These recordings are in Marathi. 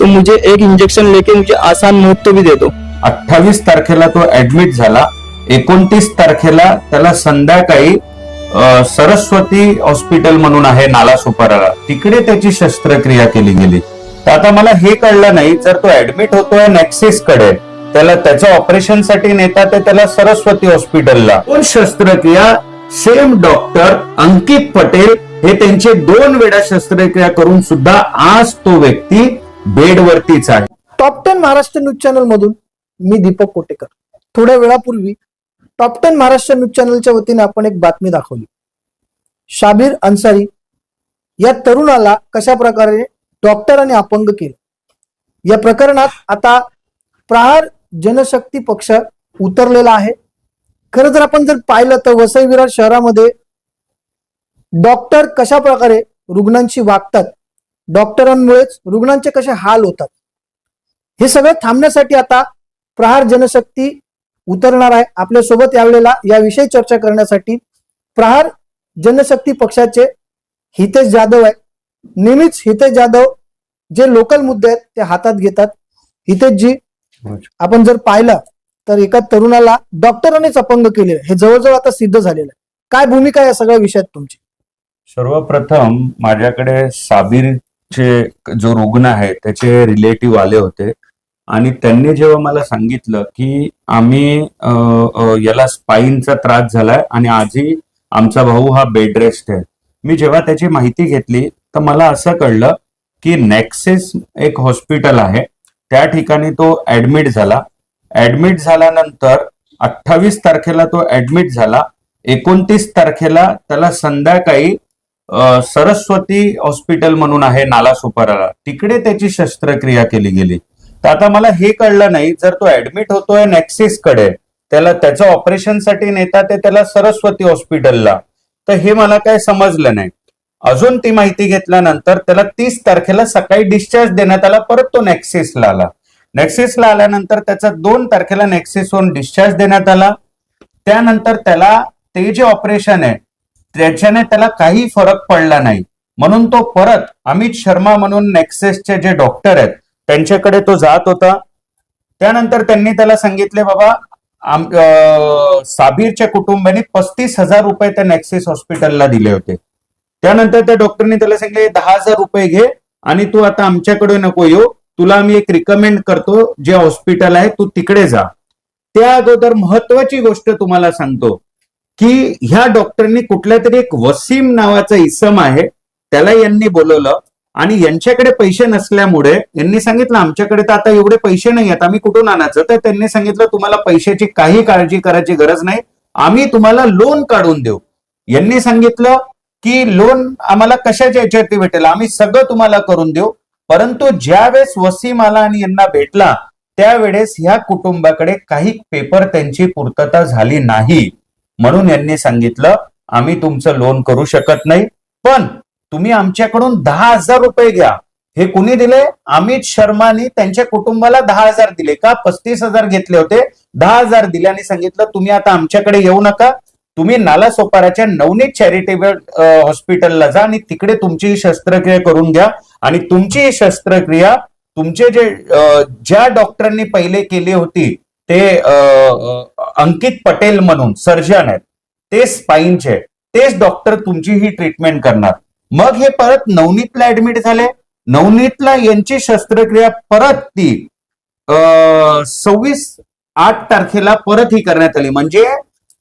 तो मुझे एक इंजेक्शन लेके मुझे आसान मौत तो भी दे दो। अठ्ठावीस तारखेला तो ऍडमिट झाला. एकोणतीस तारखेला त्याला संध्याकाळी अ, सरस्वती हॉस्पिटल म्हणून आहे नाला सुपाराला तिकडे त्याची शस्त्रक्रिया केली गेली. तर आता मला हे कळलं नाही जर तो ऍडमिट होतोय नेक्सिसकडे त्याला त्याच्या ऑपरेशनसाठी नेता नेतात ते त्याला सरस्वती हॉस्पिटलला पण शस्त्रक्रिया सेम डॉक्टर अंकित पटेल हे त्यांचे दोन वेळा शस्त्रक्रिया करून सुद्धा आज तो व्यक्ती बेडवरतीच आहे. Top ten Maharashtra news channel मधून मी दीपक कोटेकर. थोड्या वेळापूर्वी टॉप टेन महाराष्ट्र न्यूज चॅनलच्या वतीने आपण एक बातमी दाखवली. शाबीर अन्सारी या तरुणाला कशा प्रकारे डॉक्टरांनी अपंग केलं? या प्रकरणात आता प्रहार जनशक्ती पक्ष उतरलेला आहे. खरं जर आपण जर पाहिलं तर वसई विरार शहरामध्ये डॉक्टर कशा प्रकारे रुग्णांशी वागतात डॉक्टरांमुळेच रुग्णांचे कसे हाल होतात? हे सगळं थांबण्यासाठी आता प्रहार जनशक्ती उतरणार आहे. आपल्यासोबत यावेळेला याविषयी चर्चा करण्यासाठी प्रहार जनशक्ती पक्षाचे हितेश जाधव आहे. नेहमीच हितेश जाधव जे लोकल मुद्दे आहेत ते हातात घेतात. हितेशजी आपण जर पाहिलं तर एका तरुणाला डॉक्टरांनीच अपंग केले हे जवळजवळ आता सिद्ध झालेलं आहे. काय भूमिका या सगळ्या विषयात तुमची? सर्वप्रथम माझ्याकडे चे जो रुग्ण आहे त्याचे रिलेटिव्ह आले होते. आणि त्यांनी जेव्हा मला सांगितलं की आम्ही याला स्पाईनचा त्रास झालाय आणि आजही आमचा भाऊ हा बेड रेस्ट आहे. मी जेव्हा त्याची माहिती घेतली तर मला असं कळलं की नेक्सिस एक हॉस्पिटल आहे. त्या ठिकाणी तो ऍडमिट झाला. ऍडमिट झाल्यानंतर अठ्ठावीस तारखेला तो ऍडमिट झाला. एकोणतीस तारखेला त्याला संध्याकाळी सरस्वती हॉस्पिटल म्हणून आहे नाला सुपाराला. तिकडे त्याची शस्त्रक्रिया केली गेली. तर आता मला हे कळलं नाही जर तो ऍडमिट होतोय नेक्सिसकडे त्याला त्याचं ऑपरेशनसाठी नेतात ते त्याला सरस्वती हॉस्पिटलला. तर हे मला काय समजलं नाही. अजून ती माहिती घेतल्यानंतर त्याला तीस तारखेला सकाळी डिस्चार्ज देण्यात आला परत तो नेक्सिसला आला. नेक्सिसला आल्यानंतर त्याचा दोन तारखेला नेक्सिसवरून डिस्चार्ज देण्यात आला. त्यानंतर त्याला ते जे ऑपरेशन आहे त्याच्याने त्याला काही फरक पडला नाही. म्हणून तो परत अमित शर्मा म्हणून नेक्सेसचे जे डॉक्टर आहेत त्यांच्याकडे तो जात होता. त्यानंतर त्यांनी त्याला सांगितले बाबा साबीरच्या कुटुंबाने पस्तीस हजार रुपये त्या नेक्सेस हॉस्पिटलला दिले होते. त्यानंतर त्या डॉक्टरनी त्याला सांगितले दहा हजार रुपये घे आणि तू आता आमच्याकडे नको येऊ. तुला आम्ही एक रिकमेंड करतो जे हॉस्पिटल आहे तू तिकडे जा. त्या अगोदर महत्वाची गोष्ट तुम्हाला सांगतो. की ह्या डॉक्टरनी कुठल्या तरी एक वसीम नावाचा इसम आहे त्याला यांनी बोलवलं आणि यांच्याकडे पैसे नसल्यामुळे यांनी सांगितलं आमच्याकडे तर आता एवढे पैसे नाही आहेत आम्ही कुठून आणायचं? तर त्यांनी सांगितलं तुम्हाला पैशाची काही काळजी करायची गरज नाही आम्ही तुम्हाला लोन काढून देऊ. यांनी सांगितलं की लोन आम्हाला कशाच्या याच्यावरती भेटेल? आम्ही सगळं तुम्हाला करून देऊ. परंतु ज्यावेळेस वसीम आला आणि यांना भेटला त्यावेळेस ह्या कुटुंबाकडे काही पेपर त्यांची पूर्तता झाली नाही. म्हणून यांनी सांगितलं आम्ही तुमचं लोन करू शकत नाही पण तुम्ही आमच्याकडून दहा हजार रुपये घ्या. हे कुणी दिले? अमित शर्मानी त्यांच्या कुटुंबाला दहा हजार दिले. का? पस्तीस हजार घेतले होते. दहा हजार दिले आणि सांगितलं तुम्ही आता आमच्याकडे येऊ नका. तुम्ही नालासोपाराच्या नवनीत चॅरिटेबल हॉस्पिटलला जा आणि तिकडे तुमची शस्त्रक्रिया करून घ्या. आणि तुमची ही शस्त्रक्रिया तुमचे जे ज्या डॉक्टरांनी पहिले केली होती ते अंकित पटेल म्हणून सर्जन आहेत. ते स्पाईनचे तेच डॉक्टर तुमची ही ट्रीटमेंट करणार. मग हे परत नवनीतला ऍडमिट झाले. नवनीतला यांची शस्त्रक्रिया परत ती सव्वीस आठ तारखेला परत ही करण्यात आली. म्हणजे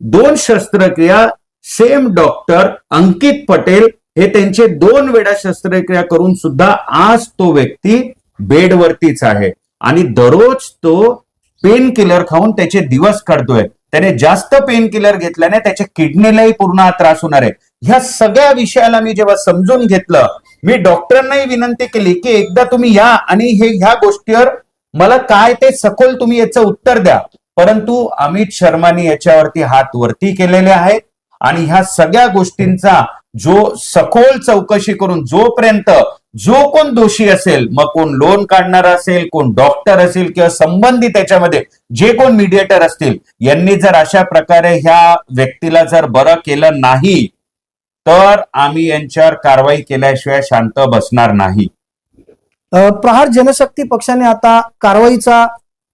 दोन शस्त्रक्रिया सेम डॉक्टर अंकित पटेल हे त्यांचे दोन वेळा शस्त्रक्रिया करून सुद्धा आज तो व्यक्ती बेडवरतीच आहे. आणि दररोज तो पेन किलर खाऊन त्याचे दिवस काढतोय. त्याने जास्त पेन किलर घेतल्याने त्याच्या किडनीलाही पूर्ण त्रास होणार आहे. ह्या सगळ्या विषयाला मी जेव्हा समजून घेतलं मी डॉक्टरांनाही विनंती केली की एकदा तुम्ही या आणि हे ह्या गोष्टीवर मला काय ते सखोल तुम्ही याचं उत्तर द्या. परंतु अमित शर्मानी याच्यावरती हात वरती केलेले आहेत आणि ह्या सगळ्या गोष्टींचा जो सखोल चौकशी करून जोपर्यंत जो कोण दोषी असेल मग कोण लोन काढणार असेल कोण डॉक्टर असेल किंवा संबंधित त्याच्यामध्ये जे कोण मीडिएटर असतील यांनी जर अशा प्रकारे ह्या व्यक्तीला जर बरं केलं नाही तर आम्ही यांच्यावर कारवाई केल्याशिवाय शांत बसणार नाही. प्रहार जनशक्ती पक्षाने आता कारवाईचा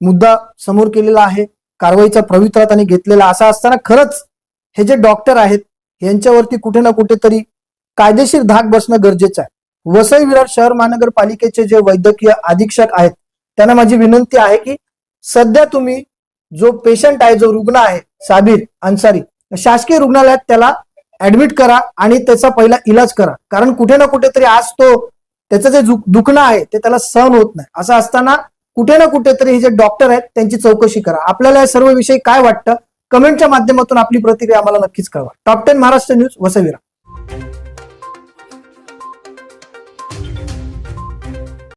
मुद्दा समोर केलेला आहे. कारवाईचा पवित्रा त्यांनी घेतलेला असा असताना खरंच हे जे डॉक्टर आहेत यांच्यावरती कुठे ना कुठेतरी कायदेशीर धाक बसणं गरजेचं आहे. वसई विरार शहर महानगरपालिकेचे जे वैद्यकीय अधीक्षक आहेत त्यांना माझी विनंती आहे की सध्या तुम्ही जो पेशंट आहे जो रुग्ण आहे साबीर अन्सारी शासकीय रुग्णालयात त्याला ऍडमिट करा आणि त्याचा पहिला इलाज करा. कारण कुठे ना कुठेतरी आज तो त्याचं जे दुखणं आहे ते त्याला सहन होत नाही. असं असताना कुठे ना कुठेतरी हे जे डॉक्टर आहेत त्यांची चौकशी करा. आपल्याला या सर्व विषयी काय वाटतं कमेंटच्या माध्यमातून आपली प्रतिक्रिया आम्हाला नक्कीच कळवा. Top ten Maharashtra news वसविरा